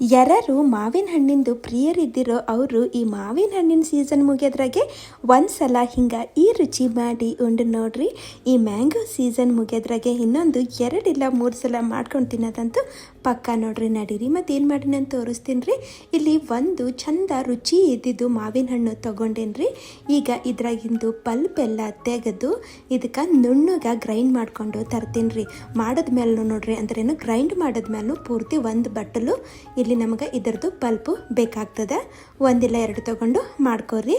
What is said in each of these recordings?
ಯಾರು ಮಾವಿನ ಹಣ್ಣಿಂದು ಪ್ರಿಯರಿದ್ದಿರೋ ಅವರು ಈ ಮಾವಿನ ಹಣ್ಣಿನ ಸೀಸನ್ ಮುಗಿಯೋದ್ರಾಗೆ ಒಂದು ಸಲ ಹಿಂಗೆ ಈ ರುಚಿ ಮಾಡಿ ಉಂಡು ನೋಡ್ರಿ. ಈ ಮ್ಯಾಂಗೋ ಸೀಸನ್ ಮುಗಿಯೋದ್ರಾಗೆ ಇನ್ನೊಂದು ಎರಡಿಲ್ಲ ಮೂರು ಸಲ ಮಾಡ್ಕೊಂಡು ತಿನ್ನೋದಂತೂ ಪಕ್ಕ ನೋಡ್ರಿ ನಡೀರಿ. ಮತ್ತು ಏನು ಮಾಡಿ ನಾನು ತೋರಿಸ್ತೀನಿ ರೀ ಇಲ್ಲಿ ಒಂದು ಚಂದ ರುಚಿ ಇದ್ದಿದ್ದು ಮಾವಿನ ಹಣ್ಣು ತೊಗೊಂಡೇನಿ ರೀ ಈಗ ಇದ್ರಾಗಿಂದು ಪಲ್ಪ್ ಎಲ್ಲ ತೆಗೆದು ಇದಕ್ಕೆ ನುಣ್ಣಗೆ ಗ್ರೈಂಡ್ ಮಾಡ್ಕೊಂಡು ತರ್ತೀನಿ ರೀ ಮಾಡಿದ್ಮೇಲೂ ನೋಡ್ರಿ, ಅಂದ್ರೇನು ಗ್ರೈಂಡ್ ಮಾಡಿದ್ಮೇಲೂ ಪೂರ್ತಿ ಒಂದು ಬಟ್ಟಲು ನಮಗೆ ಇದರದ್ದು ಪಲ್ಪು ಬೇಕಾಗ್ತದೆ. ಒಂದಿಲ್ಲ ಎರಡು ತೊಗೊಂಡು ಮಾಡ್ಕೊರಿ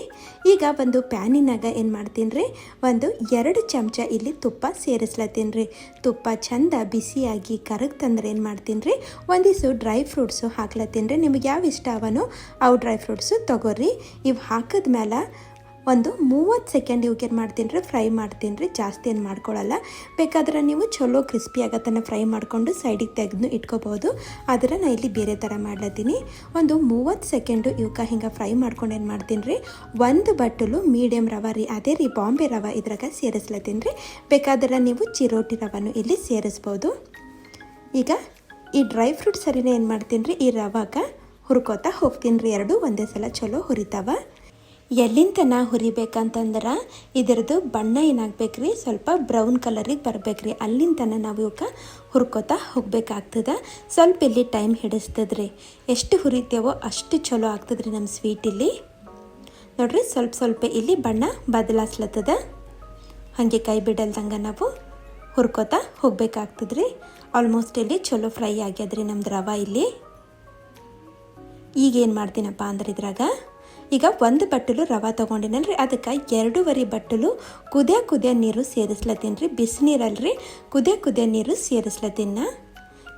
ಈಗ ಒಂದು ಪ್ಯಾನಿನಾಗ ಏನು ಮಾಡ್ತೀನಿ ರೀ ಒಂದು ಎರಡು ಚಮಚ ಇಲ್ಲಿ ತುಪ್ಪ ಸೇರಿಸ್ಲತ್ತೀನಿ ರೀ ತುಪ್ಪ ಚಂದ ಬಿಸಿಯಾಗಿ ಕರಗ್ತಂದ್ರೆ ಏನು ಮಾಡ್ತೀನಿ ರೀ ಒಂದಿಷ್ಟು ಡ್ರೈ ಫ್ರೂಟ್ಸು ಹಾಕ್ಲತ್ತೀನಿ ರೀ ನಿಮಗೆ ಯಾವ ಇಷ್ಟ ಅವನು, ಅವು ಡ್ರೈ ಫ್ರೂಟ್ಸು ತೊಗೊರಿ ಇವು ಹಾಕಿದ್ಮೇಲೆ ಒಂದು ಮೂವತ್ತು ಸೆಕೆಂಡ್ ಇವಕ್ಕೆ ಏನು ಮಾಡ್ತೀನಿ ರೀ, ಫ್ರೈ ಮಾಡ್ತೀನಿ ರೀ, ಜಾಸ್ತಿ ಏನು ಮಾಡ್ಕೊಳ್ಳಲ್ಲ ಬೇಕಾದ್ರೆ ನೀವು ಚಲೋ ಕ್ರಿಸ್ಪಿ ಆಗತ್ತನ ಫ್ರೈ ಮಾಡಿಕೊಂಡು ಸೈಡಿಗೆ ತೆಗೆದು ಇಟ್ಕೋಬೋದು. ಆದರೆ ನಾನು ಇಲ್ಲಿ ಬೇರೆ ಥರ ಮಾಡ್ಲತ್ತೀನಿ. ಒಂದು ಮೂವತ್ತು ಸೆಕೆಂಡು ಇವಕ್ಕೆ ಹಿಂಗೆ ಫ್ರೈ ಮಾಡ್ಕೊಂಡು ಏನು ಮಾಡ್ತೀನಿ ರೀ, ಒಂದು ಬಟ್ಟಲು ಮೀಡಿಯಮ್ ರವೆ ರೀ, ಅದೇ ರೀ ಬಾಂಬೆ ರವೆ ಇದ್ರಾಗ ಸೇರಿಸ್ಲತ್ತೀನಿ ರೀ. ಬೇಕಾದ್ರೆ ನೀವು ಚಿರೋಟಿ ರವನ್ನು ಇಲ್ಲಿ ಸೇರಿಸ್ಬೋದು. ಈಗ ಈ ಡ್ರೈ ಫ್ರೂಟ್ ಸರಿನೇ ಏನು ಮಾಡ್ತೀನಿ ರೀ, ಈ ರವಾಗ ಹುರ್ಕೋತಾ ಹೋಗ್ತೀನಿ ರೀ, ಎರಡು ಒಂದೇ ಸಲ ಚಲೋ ಹುರಿತಾವ. ಎಲ್ಲಿಂತನ ಹುರಿಬೇಕಂತಂದ್ರೆ ಇದರದ್ದು ಬಣ್ಣ ಏನಾಗಬೇಕ್ರಿ? ಸ್ವಲ್ಪ ಬ್ರೌನ್ ಕಲರಿಗೆ ಬರ್ಬೇಕು ರೀ ನಾವು ಇವಕ್ಕೆ ಹುರ್ಕೋತಾ ಹೋಗ್ಬೇಕಾಗ್ತದೆ. ಸ್ವಲ್ಪ ಇಲ್ಲಿ ಟೈಮ್ ಹಿಡಿಸ್ತದ್ರಿ. ಎಷ್ಟು ಹುರಿತೇವೋ ಅಷ್ಟು ಚಲೋ ಆಗ್ತದ್ರಿ ನಮ್ಮ ಸ್ವೀಟ್ ಇಲ್ಲಿ. ನೋಡ್ರಿ ಸ್ವಲ್ಪ ಸ್ವಲ್ಪ ಇಲ್ಲಿ ಬಣ್ಣ ಬದಲಾಸ್ಲತ್ತದ. ಹಾಗೆ ಕೈ ಬಿಡಲ್ದಂಗೆ ನಾವು ಹುರ್ಕೋತಾ ಹೋಗ್ಬೇಕಾಗ್ತದ್ರಿ. ಆಲ್ಮೋಸ್ಟ್ ಇಲ್ಲಿ ಚಲೋ ಫ್ರೈ ಆಗ್ಯದ್ರಿ ನಮ್ಮ ರವೆ ಇಲ್ಲಿ. ಈಗೇನು ಮಾಡ್ತೀನಪ್ಪ ಅಂದ್ರೆ ಇದ್ರಾಗ? ಈಗ ಒಂದು ಬಟ್ಟಲು ರವೆ ತೊಗೊಂಡಿನಲ್ರಿ. ಅದಕ್ಕೆ ಎರಡೂವರೆ ಬಟ್ಟಲು ಕುದೇ ಕುದೇ ನೀರು ಸೇರಿಸ್ಲತ್ತೀನಿ ರೀ ಬಿಸಿನೀರಲ್ರಿ ಕುದೇ ಕುದೇ ನೀರು ಸೇರಿಸ್ಲತ್ತೀನ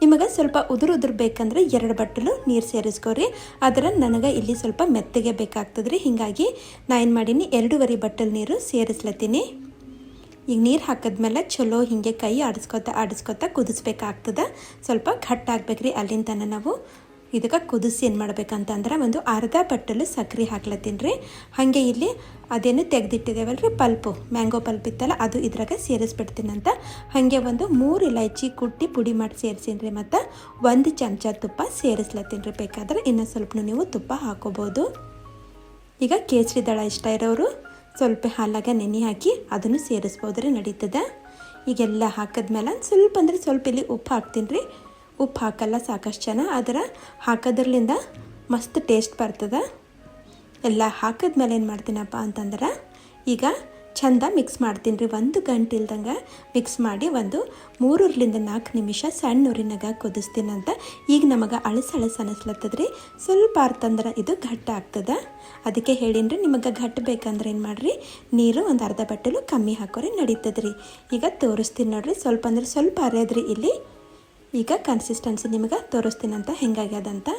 ನಿಮಗೆ ಸ್ವಲ್ಪ ಉದುರು ಉದುರು ಬೇಕಂದ್ರೆ ಎರಡು ಬಟ್ಟಲು ನೀರು ಸೇರಿಸ್ಕೋರಿ. ಅದರ ನನಗೆ ಇಲ್ಲಿ ಸ್ವಲ್ಪ ಮೆತ್ತಗೆ ಬೇಕಾಗ್ತದೆ ರೀ ಹೀಗಾಗಿ ನಾ ಏನು ಮಾಡೀನಿ, ಎರಡೂವರೆ ಬಟ್ಟಲು ನೀರು ಸೇರಿಸ್ಲತ್ತೀನಿ. ಈಗ ನೀರು ಹಾಕಿದ್ಮೇಲೆ ಚಲೋ ಹೀಗೆ ಕೈ ಆಡಿಸ್ಕೊತ ಆಡಿಸ್ಕೊತ ಕುದಿಸ್ಬೇಕಾಗ್ತದೆ. ಸ್ವಲ್ಪ ಘಟ್ಟಾಗಬೇಕ್ರಿ ಅಲ್ಲಿಂದ ನಾವು. ಇದಕ್ಕೆ ಕುದಿಸಿ ಏನು ಮಾಡ್ಬೇಕಂತಂದ್ರೆ ಒಂದು ಅರ್ಧ ಬಟ್ಟಲು ಸಕ್ಕರೆ ಹಾಕ್ಲತ್ತೀನಿ ರೀ. ಹಾಗೆ ಇಲ್ಲಿ ಅದೇನು ತೆಗೆದಿಟ್ಟಿದ್ದೇವಲ್ಲ ರೀ ಪಲ್ಪು. ಮ್ಯಾಂಗೋ ಪಲ್ಪ್ ಇತ್ತಲ್ಲ, ಅದು ಇದ್ರಾಗ ಸೇರಿಸ್ಬಿಡ್ತೀನಂತ ಹಾಗೆ ಒಂದು ಮೂರು ಇಲೈಚಿ ಕುಟ್ಟಿ ಪುಡಿ ಮಾಡಿ ಸೇರಿಸೀನಿ ರೀ ಮತ್ತು ಒಂದು ಚಮಚ ತುಪ್ಪ ಸೇರಿಸ್ಲತ್ತೀನಿ ರೀ. ಬೇಕಾದ್ರೆ ಇನ್ನೂ ಸ್ವಲ್ಪ ನೀವು ತುಪ್ಪ ಹಾಕೋಬೋದು. ಈಗ ಕೇಸರಿ ದಳ ಇಷ್ಟ ಇರೋರು ಸ್ವಲ್ಪ ಹಾಲಾಗ ನೆನೆ ಹಾಕಿ ಅದನ್ನು ಸೇರಿಸ್ಬೋದು ರೀ ನಡೀತದೆ. ಈಗೆಲ್ಲ ಹಾಕಿದ್ಮೇಲೆ ಸ್ವಲ್ಪ ಅಂದರೆ ಸ್ವಲ್ಪ ಇಲ್ಲಿ ಉಪ್ಪು ಹಾಕ್ತೀನಿ ರೀ. ಉಪ್ಪು ಹಾಕಲ್ಲ, ಸಾಕಷ್ಟು ಜನ ಅದರ ಹಾಕೋದ್ರಲಿಂದ ಮಸ್ತ್ ಟೇಸ್ಟ್ ಬರ್ತದೆ. ಎಲ್ಲ ಹಾಕಿದ್ಮೇಲೆ ಏನು ಮಾಡ್ತೀನಪ್ಪ ಅಂತಂದ್ರೆ, ಈಗ ಚಂದ ಮಿಕ್ಸ್ ಮಾಡ್ತೀನಿ ರೀ ಒಂದು ಗಂಟೆ ಇಲ್ದಂಗೆ ಮಿಕ್ಸ್ ಮಾಡಿ ಒಂದು ಮೂರರಿಂದ ನಾಲ್ಕು ನಿಮಿಷ ಸಣ್ಣ ಊರಿನಾಗ ಕುದಿಸ್ತೀನಂತ ಈಗ ನಮಗೆ ಅಳಸ ಅಳಸ ಅನಿಸ್ಲತ್ತದ ರೀ ಸ್ವಲ್ಪ ಅರ್ತಂದ್ರೆ ಇದು ಘಟ್ಟ ಆಗ್ತದೆ. ಅದಕ್ಕೆ ಹೇಳಿನ್ರಿ, ನಿಮಗೆ ಘಟ್ಟ ಬೇಕಂದ್ರೆ ಏನು ಮಾಡಿರಿ? ನೀರು ಒಂದು ಅರ್ಧ ಬಟ್ಟಲು ಕಮ್ಮಿ ಹಾಕೋರಿ, ನಡೀತದ್ರಿ. ಈಗ ತೋರಿಸ್ತೀನಿ ನೋಡಿರಿ, ಸ್ವಲ್ಪ ಅಂದ್ರೆ ಸ್ವಲ್ಪ ಅರೆಯದ್ರಿ ಇಲ್ಲಿ. ಈಗ ಕನ್ಸಿಸ್ಟೆನ್ಸಿ ನಿಮಗೆ ತೋರಿಸ್ತೀನಂತ ಹೆಂಗಾಗ್ಯದಂತ.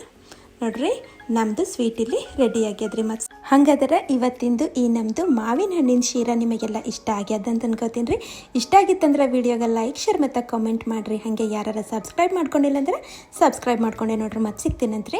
ನೋಡ್ರಿ ನಮ್ಮದು ಸ್ವೀಟ್ ಇಲ್ಲಿ ರೆಡಿ ಆಗ್ಯದ್ರಿ ಮತ್ತು ಹಂಗಾದ್ರೆ ಇವತ್ತಿಂದು ಈ ನಮ್ಮದು ಮಾವಿನ ಹಣ್ಣಿನ ಶೀರ ನಿಮಗೆಲ್ಲ ಇಷ್ಟ ಆಗ್ಯದ ಅಂತ ಅನ್ಕೋತೀನಿ ರೀ ಇಷ್ಟ ಆಗಿತ್ತಂದ್ರೆ ವೀಡಿಯೋಗೆ ಲೈಕ್ ಶೇರ್ ಮತ್ತು ಕಾಮೆಂಟ್ ಮಾಡಿರಿ. ಹಾಗೆ ಯಾರು ಸಬ್ಸ್ಕ್ರೈಬ್ ಮಾಡ್ಕೊಂಡಿಲ್ಲ ಅಂದ್ರೆ ಸಬ್ಸ್ಕ್ರೈಬ್ ಮಾಡ್ಕೊಂಡೆ ನೋಡ್ರಿ ಮತ್ತು ಸಿಗ್ತೀನಂತ್ರಿ